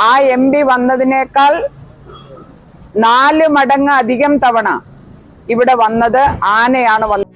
ആ M P വന്നതിനേക്കാൾ നാല് മടങ്ങ് അധികം തവണ ഇവിടെ വന്നത് ആനയാണ് വന്നത്.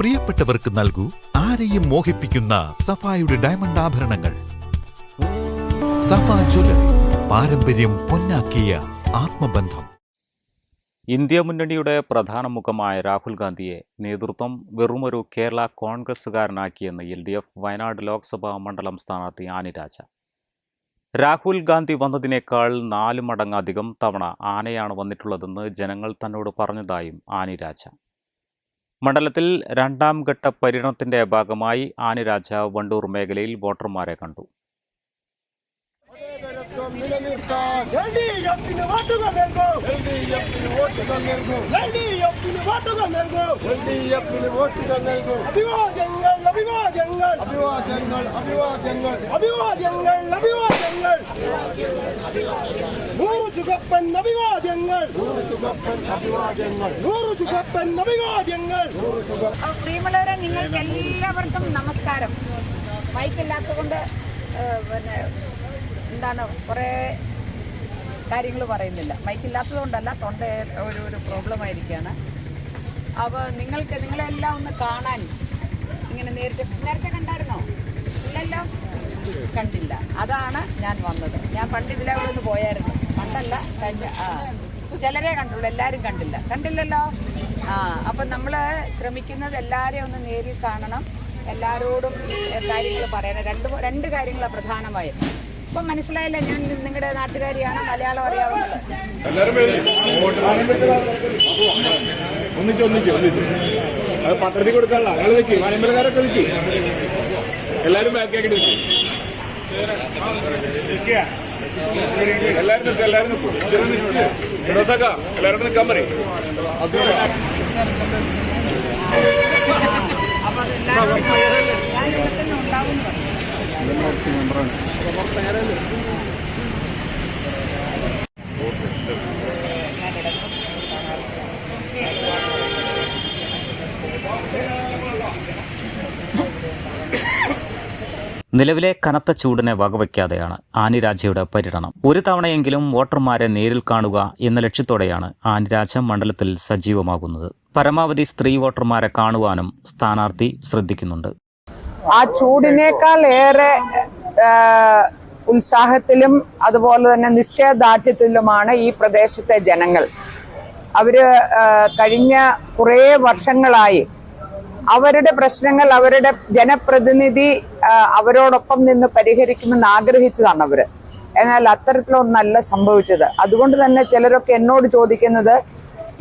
പ്രിയപ്പെട്ടവർക്ക് മോഹിപ്പിക്കുന്ന ഡയമണ്ട് ആഭരണങ്ങൾ. സഫ പൊന്നാക്കിയ ആത്മബന്ധം. ഇന്ത്യ മുന്നണിയുടെ പ്രധാന മുഖമായ രാഹുൽ ഗാന്ധിയെ നേതൃത്വം വെറുമൊരു Kerala കോൺഗ്രസ്സുകാരനാക്കിയെന്ന് L D F Wayanad Lok Sabha മണ്ഡലം സ്ഥാനാർത്ഥി ആനി രാജ. രാഹുൽ ഗാന്ധി വന്നതിനേക്കാൾ നാല് മടങ്ങധികം തവണ ആനയാണ് വന്നിട്ടുള്ളതെന്ന് ജനങ്ങൾ തന്നോട് പറഞ്ഞതായും ആനി രാജ. മണ്ഡലത്തിൽ രണ്ടാം ഘട്ട പര്യടനത്തിന്റെ ഭാഗമായി ആനി രാജ വണ്ടൂർ മേഖലയിൽ വോട്ടർമാരെ കണ്ടു. നൽകൂ അഭിവാദ്യങ്ങൾ അഭിവാദ്യങ്ങൾ അഭിവാദ്യങ്ങൾ പ്രിയമുള്ളവരെ നിങ്ങൾക്ക് എല്ലാവർക്കും നമസ്കാരം മൈക്കില്ലാത്തതുകൊണ്ട് പിന്നെ എന്താണ് കുറേ കാര്യങ്ങൾ പറയുന്നില്ല. മൈക്കില്ലാത്തതുകൊണ്ടല്ല തൊണ്ട ഒരു ഒരു പ്രോബ്ലം ആയിരിക്കുകയാണ് അപ്പോൾ നിങ്ങൾക്ക് നിങ്ങളെല്ലാം ഒന്ന് കാണാൻ ഇങ്ങനെ നേരത്തെ നേരത്തെ കണ്ടായിരുന്നോ? ഇല്ലല്ലോ? കണ്ടില്ല. അതാണ് ഞാൻ വന്നത്. ഞാൻ പണ്ട് ഇതിലെ കൂടെ ഒന്ന് പോയായിരുന്നു. പണ്ടല്ല കഴിഞ്ഞ ചിലരെ കണ്ടുള്ളൂ എല്ലാവരും കണ്ടില്ല. കണ്ടില്ലല്ലോ? ആ അപ്പം നമ്മൾ ശ്രമിക്കുന്നത് എല്ലാവരെയും ഒന്ന് നേരിൽ കാണണം. എല്ലാവരോടും കാര്യങ്ങൾ പറയണം. രണ്ട് രണ്ട് കാര്യങ്ങളാണ് പ്രധാനമായും. ഇപ്പം മനസ്സിലായില്ല ഞാൻ നിങ്ങളുടെ നാട്ടുകാരിയാണ് മലയാളം അറിയാവുന്നത്. ഒന്നിച്ച് ഒന്നിച്ച് ഒന്നിച്ച്. അത് പത്രത്തിൽ കൊടുക്കാനുള്ള നിങ്ങൾ നിൽക്കി മലമ്പലക്കാരൊക്കെ നിൽക്കി എല്ലാരും ബാക്കിയാക്കി നിൽക്കി എല്ലാരും നിൽക്കും എല്ലാരും നിൽക്കും ഫിറോസാക്ക എല്ലാരും നിൽക്കാൻ പറയും. അപ്പം എല്ലാവരോടും ഞാൻ നിലവിലെ കനത്ത ചൂടിനെ വകവയ്ക്കാതെയാണ് ആനിരാജയുടെ പര്യടനം. ഒരു തവണയെങ്കിലും വോട്ടർമാരെ നേരിൽ കാണുക എന്ന ലക്ഷ്യത്തോടെയാണ് ആനിരാജ മണ്ഡലത്തിൽ സജീവമാകുന്നത്. പരമാവധി സ്ത്രീ വോട്ടർമാരെ കാണുവാനും സ്ഥാനാർത്ഥി ശ്രദ്ധിക്കുന്നുണ്ട്. ആ ചൂടിനേക്കാൾ ഏറെ ഉത്സാഹത്തിലും അതുപോലെ തന്നെ നിശ്ചയദാർഢ്യത്തിലുമാണ് ഈ പ്രദേശത്തെ ജനങ്ങൾ. അവർ കഴിഞ്ഞ കുറേ വർഷങ്ങളായി അവരുടെ പ്രശ്നങ്ങൾ അവരുടെ ജനപ്രതിനിധി അവരോടൊപ്പം നിന്ന് പരിഹരിക്കുമെന്ന് ആഗ്രഹിച്ചതാണ് അവർ. എന്നാൽ അത്തരത്തിലൊന്നല്ല സംഭവിച്ചത്. അതുകൊണ്ട് തന്നെ ചിലരൊക്കെ എന്നോട് ചോദിക്കുന്നത്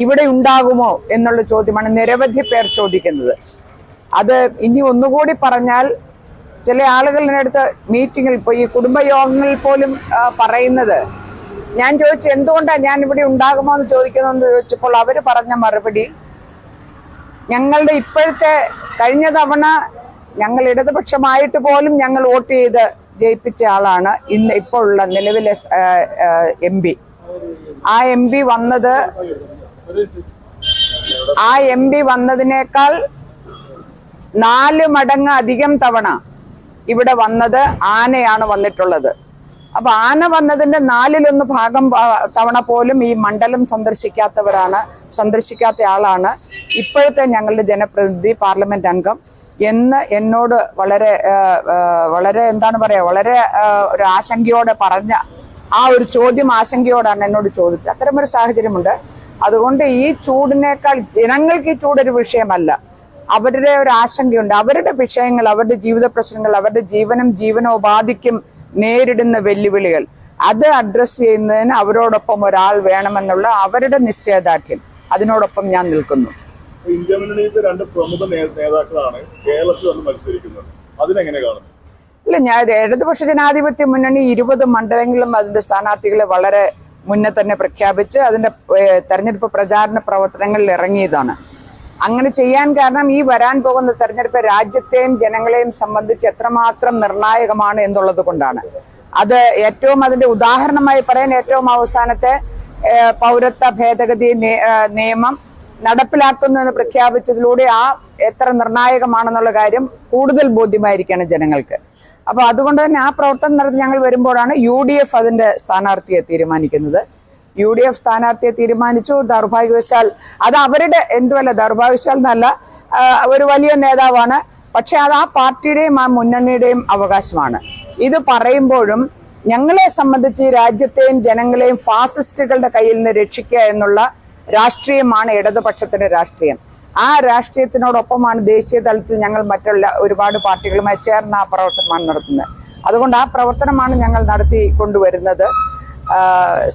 ഇവിടെ ഉണ്ടാകുമോ? എന്നുള്ള ചോദ്യമാണ് നിരവധി പേർ ചോദിക്കുന്നത്. അത് ഇനി ഒന്നുകൂടി പറഞ്ഞാൽ ചില ആളുകളുടെ അടുത്ത് മീറ്റിങ്ങിൽ പോയി ഈ കുടുംബയോഗങ്ങളിൽ പോലും പറയുന്നത്. ഞാൻ ചോദിച്ചു എന്തുകൊണ്ടാണ് ഞാൻ ഇവിടെ ഉണ്ടാകുമോ എന്ന് ചോദിക്കുന്നതെന്ന് ചോദിച്ചപ്പോൾ അവർ പറഞ്ഞ മറുപടി ഞങ്ങളുടെ ഇപ്പോഴത്തെ കഴിഞ്ഞ തവണ ഞങ്ങൾ ഇടതുപക്ഷമായിട്ട് പോലും ഞങ്ങൾ വോട്ട് ചെയ്ത് ജയിപ്പിച്ച ആളാണ് ഇന്ന് ഇപ്പോൾ ഉള്ള നിലവിലെ എം പി. ആ എം പി വന്നത് ആ എം പി വന്നതിനേക്കാൾ നാല് മടങ്ങ് അധികം തവണ ഇവിടെ വന്നത് ആനയാണ് വന്നിട്ടുള്ളത്. അപ്പൊ ആന വന്നതിന്റെ നാലിലൊന്ന് ഭാഗം തവണ പോലും ഈ മണ്ഡലം സന്ദർശിക്കാത്തവരാണ് സന്ദർശിക്കാത്ത ആളാണ്. ഇപ്പോഴത്തെ ഞങ്ങളുടെ ജനപ്രതിനിധി പാർലമെന്റ് അംഗം എന്ന് എന്നോട് വളരെ വളരെ എന്താണ് പറയാ വളരെ ഒരു ആശങ്കയോടെ പറഞ്ഞ ആ ഒരു ചോദ്യം ആശങ്കയോടാണ് എന്നോട് ചോദിച്ചത്. അത്തരമൊരു സാഹചര്യമുണ്ട്. അതുകൊണ്ട് ഈ ചൂടിനേക്കാൾ ജനങ്ങൾക്ക് ഈ ചൂടൊരു വിഷയമല്ല. അവരുടെ ഒരു ആശങ്കയുണ്ട്. അവരുടെ വിഷയങ്ങൾ അവരുടെ ജീവിത പ്രശ്നങ്ങൾ അവരുടെ ജീവനും ജീവനോപാധിക്കും നേരിടുന്ന വെല്ലുവിളികൾ. അത് അഡ്രസ്സ് ചെയ്യുന്നതിന് അവരോടൊപ്പം ഒരാൾ വേണമെന്നുള്ള അവരുടെ നിശ്ചയദാർഢ്യം. അതിനോടൊപ്പം ഞാൻ നിൽക്കുന്നു. ഇന്ത്യ മുന്നണിയിലെ രണ്ട് പ്രമുഖ നേ- നേതാക്കളാണ് കേരളത്തിൽ വന്ന് മത്സരിക്കുന്നത്. അതിനെങ്ങനെ കാണും? ഇല്ല ഞാൻ ഇടതുപക്ഷ ജനാധിപത്യ മുന്നണി ഇരുപത് മണ്ഡലങ്ങളിലും അതിന്റെ സ്ഥാനാർത്ഥികളെ വളരെ മുന്നേ തന്നെ പ്രഖ്യാപിച്ച് അതിന്റെ തെരഞ്ഞെടുപ്പ് പ്രചാരണ പ്രവർത്തനങ്ങളിൽ ഇറങ്ങിയതാണ്. അങ്ങനെ ചെയ്യാൻ കാരണം ഈ വരാൻ പോകുന്ന തെരഞ്ഞെടുപ്പ് രാജ്യത്തെയും ജനങ്ങളെയും സംബന്ധിച്ച് എത്രമാത്രം നിർണായകമാണ് എന്നുള്ളത് കൊണ്ടാണ്. അത് ഏറ്റവും അതിന്റെ ഉദാഹരണമായി പറയാൻ ഏറ്റവും അവസാനത്തെ പൗരത്വ ഭേദഗതി നിയമം നടപ്പിലാക്കുന്നു എന്ന് പ്രഖ്യാപിച്ചതിലൂടെ ആ എത്ര നിർണായകമാണെന്നുള്ള കാര്യം കൂടുതൽ ബോധ്യമായിരിക്കുകയാണ് ജനങ്ങൾക്ക്. അപ്പോൾ അതുകൊണ്ട് തന്നെ ആ പ്രവർത്തനം നടത്തി ഞങ്ങൾ വരുമ്പോഴാണ് യു ഡി എഫ് അതിന്റെ സ്ഥാനാർത്ഥിയെ തീരുമാനിക്കുന്നത്. യു ഡി എഫ് സ്ഥാനാർത്ഥിയെ തീരുമാനിച്ചു. ദൗർഭാഗ്യവശാൽ അത് അവരുടെ എന്തുവല്ല ദൗർഭാഗ്യവശാൽ എന്നല്ല ഒരു വലിയ നേതാവാണ്. പക്ഷെ അത് ആ പാർട്ടിയുടെയും ആ മുന്നണിയുടെയും അവകാശമാണ്. ഇത് പറയുമ്പോഴും ഞങ്ങളെ സംബന്ധിച്ച് രാജ്യത്തെയും ജനങ്ങളെയും ഫാസിസ്റ്റുകളുടെ കയ്യിൽ നിന്ന് രക്ഷിക്കുക എന്നുള്ള രാഷ്ട്രീയമാണ് ഇടതുപക്ഷത്തിന്റെ രാഷ്ട്രീയം. ആ രാഷ്ട്രീയത്തിനോടൊപ്പമാണ് ദേശീയ തലത്തിൽ ഞങ്ങൾ മറ്റുള്ള ഒരുപാട് പാർട്ടികളുമായി ചേർന്ന് ആ പ്രവർത്തനമാണ് നടത്തുന്നത്. അതുകൊണ്ട് ആ പ്രവർത്തനമാണ് ഞങ്ങൾ നടത്തി കൊണ്ടുവരുന്നത്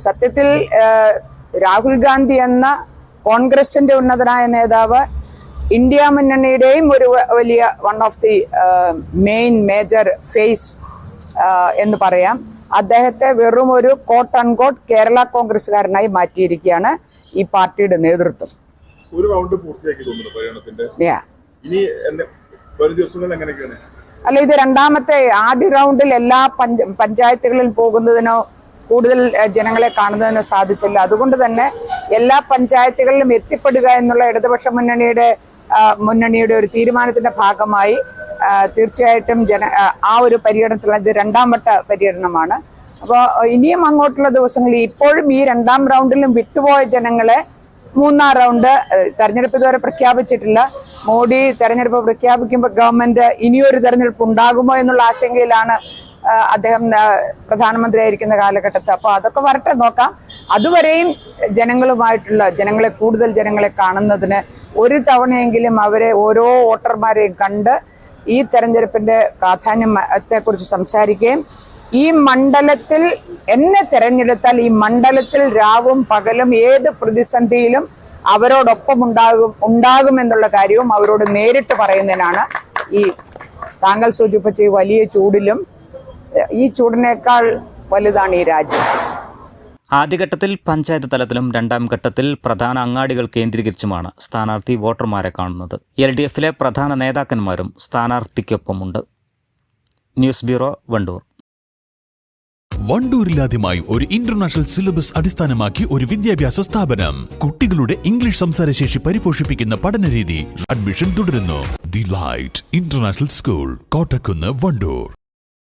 സത്യത്തിൽ രാഹുൽ ഗാന്ധി എന്ന കോൺഗ്രസിന്റെ ഉന്നതനായ നേതാവ് ഇന്ത്യ മുന്നണിയുടെയും ഒരു വലിയ one of the main major face എന്ന് പറയാം. അദ്ദേഹത്തെ വെറും ഒരു കോട്ട് അൺകോട്ട് കേരള കോൺഗ്രസ്സുകാരനായി മാറ്റിയിരിക്കുകയാണ് ഈ പാർട്ടിയുടെ നേതൃത്വം. ഒരു റൗണ്ട് പൂർത്തിയാക്കി അല്ല ഇത് രണ്ടാമത്തെ ആദ്യ റൗണ്ടിൽ എല്ലാ പഞ്ച പഞ്ചായത്തുകളിൽ പോകുന്നതിനോ കൂടുതൽ ജനങ്ങളെ കാണുന്നതിന് സാധിച്ചില്ല. അതുകൊണ്ട് തന്നെ എല്ലാ പഞ്ചായത്തുകളിലും എത്തിപ്പെടുക എന്നുള്ള ഇടതുപക്ഷ മുന്നണിയുടെ മുന്നണിയുടെ ഒരു തീരുമാനത്തിന്റെ ഭാഗമായി തീർച്ചയായിട്ടും ജന ആ, ഒരു പര്യടനത്തിലുള്ള ഇത് രണ്ടാം വട്ട പര്യടനമാണ്. അപ്പോൾ ഇനിയും അങ്ങോട്ടുള്ള ദിവസങ്ങളിൽ ഇപ്പോഴും ഈ രണ്ടാം റൗണ്ടിലും വിട്ടുപോയ ജനങ്ങളെ മൂന്നാം റൗണ്ട് തെരഞ്ഞെടുപ്പ് ഇതുവരെ പ്രഖ്യാപിച്ചിട്ടില്ല. മോഡി തെരഞ്ഞെടുപ്പ് പ്രഖ്യാപിക്കുമ്പോൾ ഗവൺമെന്റ് ഇനിയൊരു തെരഞ്ഞെടുപ്പ് ഉണ്ടാകുമോ എന്നുള്ള ആശങ്കയിലാണ് അദ്ദേഹം പ്രധാനമന്ത്രി പ്രധാനമന്ത്രിയായിരിക്കുന്ന കാലഘട്ടത്തിൽ അപ്പോൾ അതൊക്കെ വരട്ടെ നോക്കാം. അതുവരെയും ജനങ്ങളുമായിട്ടുള്ള ജനങ്ങളെ കൂടുതൽ ജനങ്ങളെ കാണുന്നതിന് ഒരു തവണയെങ്കിലും അവരെ ഓരോ വോട്ടർമാരെയും കണ്ട് ഈ തെരഞ്ഞെടുപ്പിന്റെ പ്രാധാന്യത്തെക്കുറിച്ച് സംസാരിക്കുകയും ഈ മണ്ഡലത്തിൽ എന്നെ തെരഞ്ഞെടുത്താൽ ഈ മണ്ഡലത്തിൽ രാവും പകലും ഏത് പ്രതിസന്ധിയിലും അവരോടൊപ്പം ഉണ്ടാകും ഉണ്ടാകുമെന്നുള്ള കാര്യവും അവരോട് നേരിട്ട് പറയുന്നതിനാണ് ഈ താങ്കൾ സൂചിപ്പിച്ച ഈ വലിയ ചൂടിലും ഈ ചൂടിനേക്കാൾ വലുതാണ് ഈ രാജ്യം. ആദ്യഘട്ടത്തിൽ പഞ്ചായത്ത് തലത്തിലും രണ്ടാം ഘട്ടത്തിൽ പ്രധാന അങ്ങാടികൾ കേന്ദ്രീകരിച്ചുമാണ് സ്ഥാനാർത്ഥി വോട്ടർമാരെ കാണുന്നത്. എൽ ഡി എഫിലെ പ്രധാന നേതാക്കന്മാരും സ്ഥാനാർത്ഥിക്കൊപ്പമുണ്ട്. News bureau Wandoor. വണ്ടൂരിലാദ്യമായി ഒരു ഇന്റർനാഷണൽ സിലബസ് അടിസ്ഥാനമാക്കി ഒരു വിദ്യാഭ്യാസ സ്ഥാപനം. കുട്ടികളുടെ ഇംഗ്ലീഷ് സംസാരശേഷി പരിപോഷിപ്പിക്കുന്ന പഠനരീതി അഡ്മിഷൻ തുടരുന്നു. The light international school Kottakkunnu Wandoor.